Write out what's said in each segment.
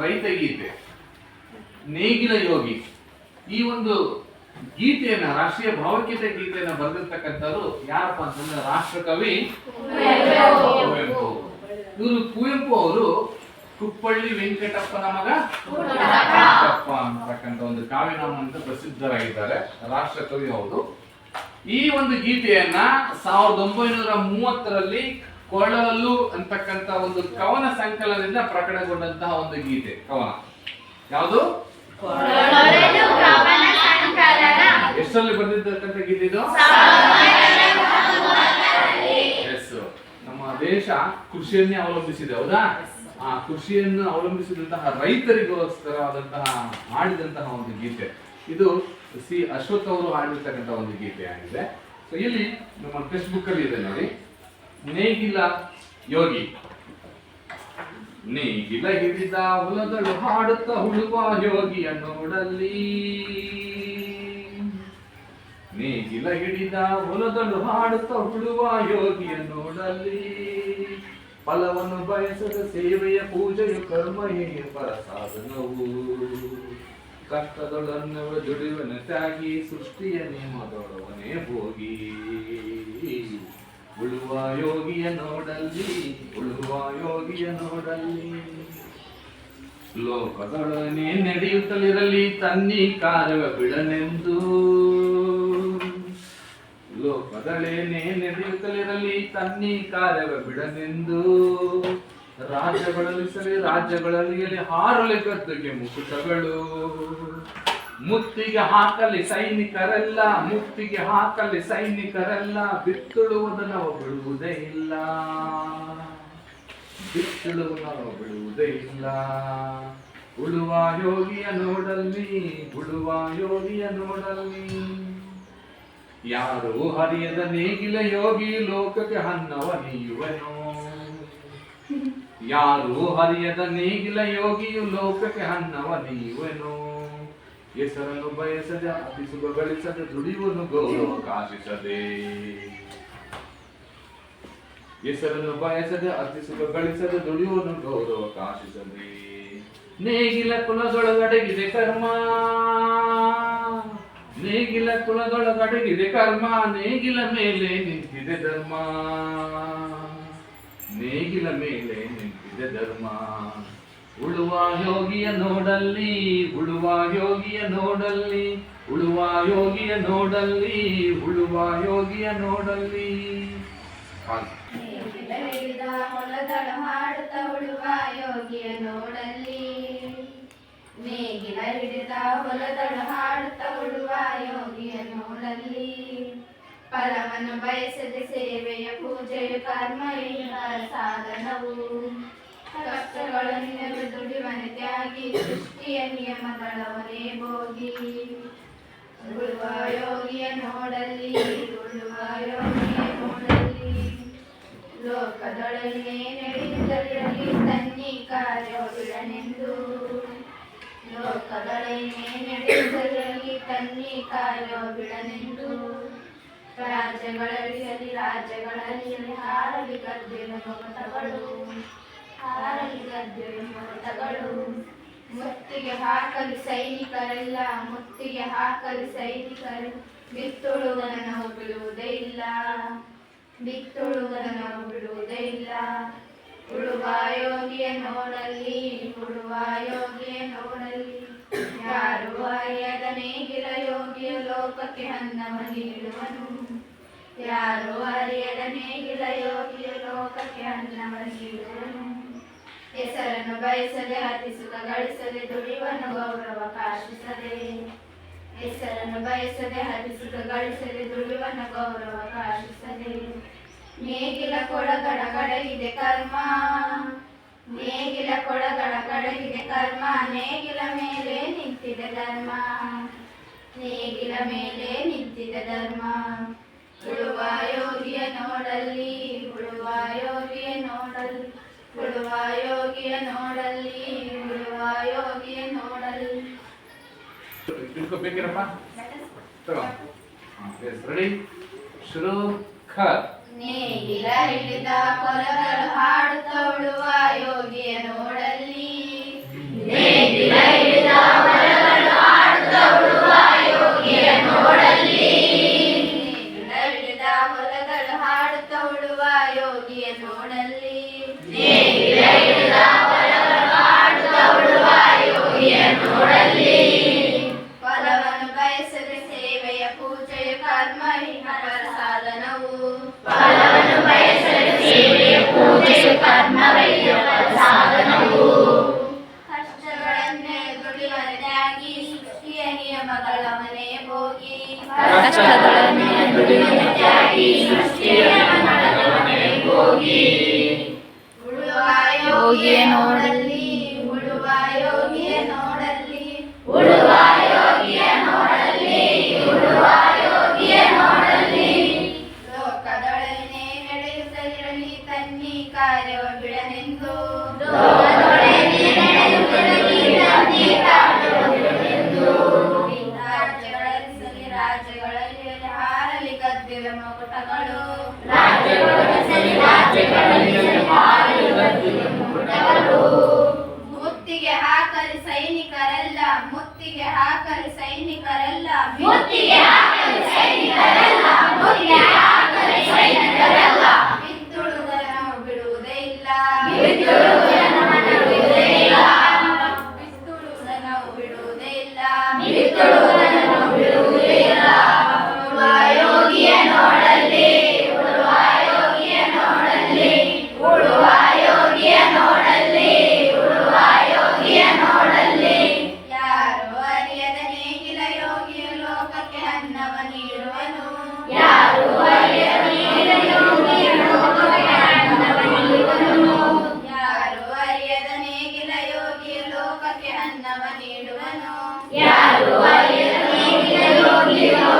ರೈತ ಗೀತೆ ನೇಗಿಲ ಯೋಗಿ, ಈ ಒಂದು ಗೀತೆಯನ್ನ, ರಾಷ್ಟ್ರೀಯ ಭಾವಗೀತೆ ಗೀತೆಯನ್ನ ಬರೆದಿರ್ತಕ್ಕಂಥವ್ರು ಯಾರಪ್ಪ ಅಂತಂದ್ರೆ ರಾಷ್ಟ್ರಕವಿ ಕುವೆಂಪು. ಇವರು ಕುವೆಂಪು ಅವರು ಕುಪ್ಪಳ್ಳಿ ವೆಂಕಟಪ್ಪನ ಮಗ ವೆಂಕಟಪ್ಪ ಅಂತಕ್ಕಂಥ ಒಂದು ಕಾವ್ಯನಾಮ ಅಂತ ಪ್ರಸಿದ್ಧರಾಗಿದ್ದಾರೆ, ರಾಷ್ಟ್ರಕವಿ ಅವರು ಈ ಒಂದು ಗೀತೆಯನ್ನ ಸಾವಿರದ ಒಂಬೈನೂರ ಮೂವತ್ತರಲ್ಲಿ ಕೊಳಲು ಅಂತಕ್ಕಂತ ಒಂದು ಕವನ ಸಂಕಲನದಿಂದ ಪ್ರಕಟಗೊಂಡಂತಹ ಒಂದು ಗೀತೆ. ಕವನ. ಯಾವುದು? ಎಷ್ಟರಲ್ಲಿ ಬಂದಿರ್ತಕ್ಕಂಥ ಗೀತೆ ಇದು? ಎಸ್ ನಮ್ಮ ದೇಶ ಕೃಷಿಯನ್ನೇ ಅವಲಂಬಿಸಿದೆ ಹೌದಾ? ಆ ಕೃಷಿಯನ್ನು ಅವಲಂಬಿಸಿದಂತಹ ರೈತರಿಗೋಸ್ಕರವಾದಂತಹ ಮಾಡಿದಂತಹ ಒಂದು ಗೀತೆ. ಇದು ಸಿ ಅಶ್ವಥ್ ಅವರು ಹಾಡಿರ್ತಕ್ಕಂಥ ಒಂದು ಗೀತೆ ಆಗಿದೆ ಸೊ ಇಲ್ಲಿ ನಮ್ಮ ಟೆಕ್ಸ್ಟ್ ಬುಕ್ ಅಲ್ಲಿ ಇದೆ ನೋಡಿ. ನೇಗಿಲ ಯೋಗಿ. ನೇಗಿಲ ಹಿಡಿದ ಹೊಲದಳು ಹಾಡುತ್ತ ಹುಡುವ ಯೋಗಿಯ ನೋಡಲಿ. ನೇಗಿಲ ಹಿಡಿದ ಹೊಲದಳು ಹಾಡುತ್ತ ಹುಡುವ ಯೋಗಿಯ ನೋಡಲಿ. ಫಲವನ್ನು ಬಯಸದ ಸೇವೆಯ ಪೂಜೆಯು ಹೇಗೆ ಪರ ಸಾಧನವು. ಕಷ್ಟದೊಳನ್ನವ ದುಡಿವನ ತ್ಯಾಗಿ ಸೃಷ್ಟಿಯ ನಿಯಮದೊಳವನೇ ಹೋಗಿ ಉಳುವ ಯೋಗಿಯ ನೋಡಲ್ಲಿ, ಉಳುವ ಯೋಗಿಯ ನೋಡಲ್ಲಿ. ಲೋಕದೊಡನೆ ನಡೆಯುತ್ತಲಿರಲಿ ತನ್ನಿ ಕಾರ್ಯವ ಬಿಡನೆಂದು ಲೋಕದಳೇನೆ ನಡೆಯುತ್ತಲಿರಲಿ ತನ್ನಿ ಕಾರ್ಯವ ಬಿಡನೆಂದು ರಾಜ್ಯಗಳಲ್ಲಿ ಸರಿ ರಾಜ್ಯಗಳಲ್ಲಿ ಹಾರಲಿ ಕತ್ತಿಗೆ ಮುಕುಟಗಳು. ಮುತ್ತಿಗೆ ಹಾಕಲಿ ಸೈನಿಕರೆಲ್ಲ, ಮುತ್ತಿಗೆ ಹಾಕಲಿ ಸೈನಿಕರೆಲ್ಲ, ಬಿತ್ತುಳುವುದನ್ನು ಬಿಡುವುದೇ ಇಲ್ಲ. ಬಿತ್ತುಳುವುದನ್ನು ಬಿಡುವುದೇ ಇಲ್ಲ. ಉಳುವ ಯೋಗಿಯ ನೋಡಲ್ಲಿ ಉಳುವ ಯೋಗಿಯ ನೋಡಲ್ಲಿ ಯಾರು ಹರಿಯದ ನೇಗಿಲ ಯೋಗಿ ಲೋಕಕ್ಕೆ ಹನ್ನವ ನೀಯುವನೋ? ಯಾರು ಹರಿಯದ ನೇಗಿಲ ಯೋಗಿಯು ಲೋಕಕ್ಕೆ ಹನ್ನವ ನೀಯುವನೋ? ಹೆಸರನ್ನು ಬಯಸದೆ ಅತಿ ಸುಖ ಗಳಿಸದೆ ದುಡಿಯುವನು ಗೌರವ ಕಾಶಿಸದೆ. ಹೆಸರನ್ನು ಬಯಸದೆ ಅತಿ ಸುಖ ಗಳಿಸದೆ ದುಡಿಯುವನು ಗೌರವ ಕಾಶಿಸದೆ. ನೇಗಿಲ ಕುಲದೊಳಗಡಗಿದೆ ಕರ್ಮ. ನೇಗಿಲ ಕುಲದೊಳಗಡಗಿದೆ ಕರ್ಮ. ನೇಗಿಲ ಮೇಲೆ ನಿಂತಿದೆ ಧರ್ಮ. ನೇಗಿಲ ಮೇಲೆ ನಿಂತಿದೆ ಧರ್ಮ. ಉಳುವ ಯೋಗಿಯ ನೋಡಲ್ಲಿ, ಉಳುವ ಯೋಗಿಯ ನೋಡಲ್ಲಿ, ಉಳುವ ಯೋಗಿಯ ನೋಡಲ್ಲಿ, ಉಳುವ ಯೋಗಿಯ ನೋಡಲ್ಲಿ. ಹೊಲದಳ ಹಾಡುತ್ತ ಉಳುವ ಯೋಗಿಯ ನೋಡಲ್ಲಿ. ನೇಗಿಲ ಹಿಡಿದ ಹೊಲದಳ ಹಾಡುತ್ತ ಉಳುವ ಯೋಗಿಯ ನೋಡಲ್ಲಿ. ಫಲವನ್ನು ಬಯಸದೆ ಸೇವೆಯ ಪೂಜೆಯು ಕರ್ಮ ಸಾಧನವು. ಕಷ್ಟಗಳನ್ನು ದುಡಿವನ ತ್ಯಾಗಿ ಸೃಷ್ಟಿಯ ನಿಯಮಗಳವನೇ ಭೋಗಿ. ಉಳುವ ಯೋಗಿಯ ನೋಡಲ್ಲಿ ಉಳುವ ಯೋಗಿಯ ನೋಡಲ್ಲಿ. ಲೋಕದೊಳಗೆ ನಡೆಯುತ್ತಲಿರಲಿ ತನ್ನಿ ಕಾರ್ಯ ಬಿಡನೆಂದು ಲೋಕದೊಳಗೆ ನಡೆಯುತ್ತಲಿರಲಿ ತನ್ನಿ ಕಾರ್ಯ ಬಿಡನೆಂದು ರಾಜ್ಯಗಳಲ್ಲಿ ರಾಜ್ಯಗಳಲ್ಲಿ ಹಾರಲಿ ಗದ್ದೆಯ ಮೊಗಟಗಳು ಮೊಗಟಗಳು ಮುತ್ತಿಗೆ ಹಾಕಲು ಸೈನಿಕರೆಲ್ಲ, ಮುತ್ತಿಗೆ ಹಾಕಲು ಸೈನಿಕರು. ಬಿತ್ತುಳುವುದನ್ನು ನಾವು ಬಿಡುವುದೇ ಇಲ್ಲ. ಬಿತ್ತುಳುವುದನ್ನು ನಾವು ಬಿಡುವುದೇ ಇಲ್ಲ. ಉಳುವ ಯೋಗಿಯ ನೋಡಲ್ಲಿ ಉಳುವ ಯೋಗಿಯ ನೋಡಲ್ಲಿ. ಯಾರು ಅರಿಯದ ನೇಗಿಲ ಯೋಗಿಯ ಲೋಕಕ್ಕೆ ಅನ್ನವ ನೀಡುವನು ಯಾರು ಅರಿಯದ ನೇಗಿಲ ಯೋಗಿಯ ಲೋಕಕ್ಕೆ ಅನ್ನವ ನೀಡುವನು ಹೆಸರನ್ನು ಬಯಸದೆ ಹತ್ತಿಸುತ್ತ ಗಳಿಸದೆ ದುಡಿಯುವನು ಗೌರವ ಕಾಶಿಸದೆ. ಹೆಸರನ್ನು ಬಯಸದೆ ಹತ್ತಿಸುತ್ತ ಗಳಿಸದೆ ದುಡಿಯುವನು ಗೌರವ ಕಾಶಿಸದೆ. ನೇಗಿಲ ಕೊಳಗಡ ಕಡಗಿದೆ ಕರ್ಮ. ನೇಗಿಲ ಕೊಳಗಡ ಕಡಗಿದೆ ಕರ್ಮ. ನೇಗಿಲ ಮೇಲೆ ನಿಂತಿದೆ ಧರ್ಮ. ನೇಗಿಲ ಮೇಲೆ ನಿಂತಿದೆ ಧರ್ಮ. ಉಳುವ ಯೋಗಿಯ ನೋಡಲ್ಲಿ ಉಳುವ ಯೋಗಿಯ ನೋಡಲ್ಲಿ. ಉಳುವ ಯೋಗಿಯ ನೋಡಲ್ಲಿ ಬಿಡುವ ಯೋಗಿಯ ನೋಡಲ್ಲಿ. ತಿಳ್ಕೊಬೇಕಿರಪ್ಪ? ತಗೋ. ರೆಡಿ ಶುರು ಖ ನೇಗಿಲ ಹಿಡಿದ ಕೊಲಗಳು ಹಾಡುತ್ತ ಉಳುವ ಯೋಗಿಯ ನೋಡಲ್ಲಿ. ಯೋಗಿಯ ನೋಡಲ್ಲಿ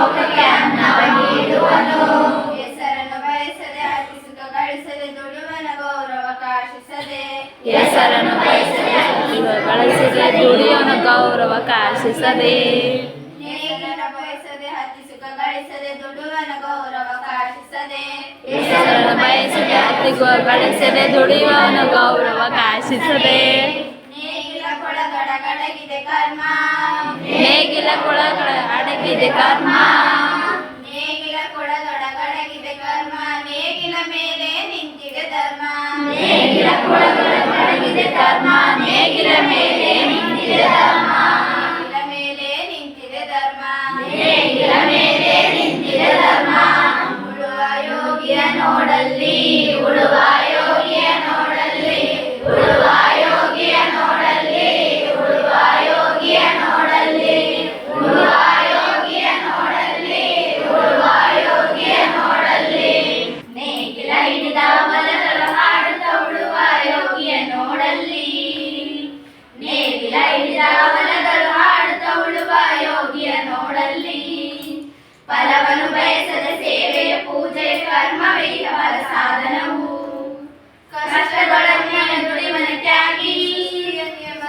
ಲೋಕಕ್ಕೆ ಅನ್ನವ ನೀಡುವನು ಹೆಸರನ್ನು ಬಯಸದೆ ಅತಿ ಸುಖ ಗಳಿಸದೆ ಗೌರವ ಕಾಶಿಸದೆ. ಹೆಸರನ್ನು ಬಯಸದೆ ಬಳಸಿದೆ ದುಡಿಯೋನ ಗೌರವ ಕಾಶಿಸದೆ. ಬಯಸದೆ ಸುಖ ಗಳಿಸದೆ ಗೌರವ ಕಾಶಿಸದೆ. ಹೆಸರನ್ನು ಬಯಸದೆ ಅತಿ ಗೌರವ ಕಾಶಿಸದೆ. ನೇಗಿಲ ಕೊಳಗಡ ಗಡಗಿದೆ ಕರ್ಮ. ನೇಗಿಲ ಕೊಳಗಳ ಅಡಗಿದೆ ಕರ್ಮ. ನೇಗಿಲ ಕೊಳಗಡ ಗಡಗಿದೆ ಕರ್ಮ. ನೇಗಿಲ ಮೇಲೆ ನಿಂತಿದೆ ಧರ್ಮ. ನೇಗಿಲ ಕೊಳಗಳ ಅಡಗಿದೆ ಕರ್ಮ. ನೇಗಿಲ ಮೇಲೆ ನಿಂತಿದೆ ಧರ್ಮ. ಸಾಧನವು ಕಷ್ಟಗಳನ್ನು ದುಡಿಮನ ತ್ಯಾಗಿ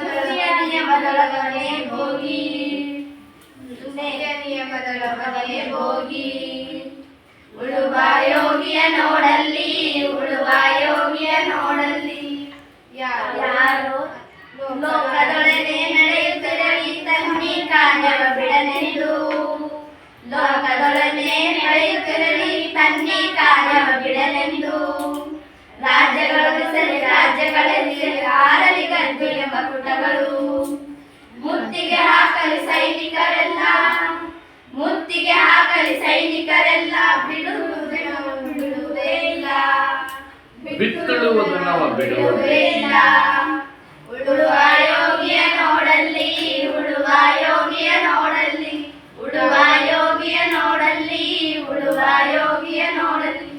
ದುಡಿಯ ನಿಯಮದೊಳಗನೆ ಹೋಗಿ ನಿಯಮದೊಳಗನೆ ಹೋಗಿ ಉಳುವ ಯೋಗಿಯ ನೋಡಲ್ಲಿ ಉಳುವ ಯೋಗಿಯ ನೋಡಲ್ಲಿ ಯಾರು? ಲೋಕದೊಳನೆ ನಡೆಯುತ್ತಿರಲಿ ತನ್ನಿ ಕಾರ್ಯವ ಬಿಡನೆಂದು ಲೋಕದೊಳನೆ ನಡೆಯುತ್ತಿರಲಿ ತನ್ನಿ ಆರಲಿ ಎಂಬ ಪುಟಗಳು. ಮುತ್ತಿಗೆ ಹಾಕಲಿ ಸೈನಿಕರೆಲ್ಲ ಮುತ್ತಿಗೆ ಹಾಕಲಿ ಸೈನಿಕರೆಲ್ಲ ಬಿಡುವುದೇ ಇಲ್ಲ. ಬಿಡುವುದೇ ಇಲ್ಲ. ಉಳುವ ಯೋಗಿಯ ನೋಡಲ್ಲಿ ಉಳುವ ಯೋಗಿಯ ನೋಡಲ್ಲಿ ಉಳುವ ಯೋಗಿಯ ನೋಡಲ್ಲಿ ಉಳುವ ಯೋಗಿಯ ನೋಡಲ್ಲಿ.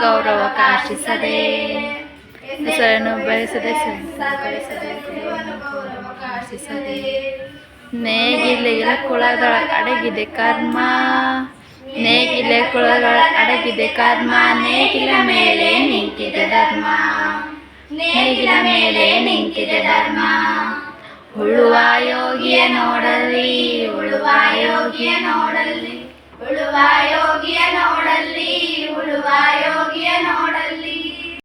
ಗೌರವ ಕಾಶಿಸದೆ ಹೆಸರನ್ನು ಬಯಸದೆ ಕಾಶಿಸದೆ ನೇಗಿಲೆಗಳ ಕುಳಗಳ ಅಡಗಿದೆ ಕರ್ಮ, ನೇಗಿಲೆ ಕುಳಗಳ ಅಡಗಿದೆ ಕರ್ಮ, ನೇಗಿಲ ಮೇಲೆ ನಿಂತಿದೆ ಧರ್ಮ, ನೇಗಿಲ ಮೇಲೆ ನಿಂತಿದೆ ಧರ್ಮ. ಉಳುವ ಯೋಗಿಯ ನೋಡಲಿ ಉಳುವ ಯೋಗಿಯ ನೋಡಲಿ ಉಳುವ lion, you know.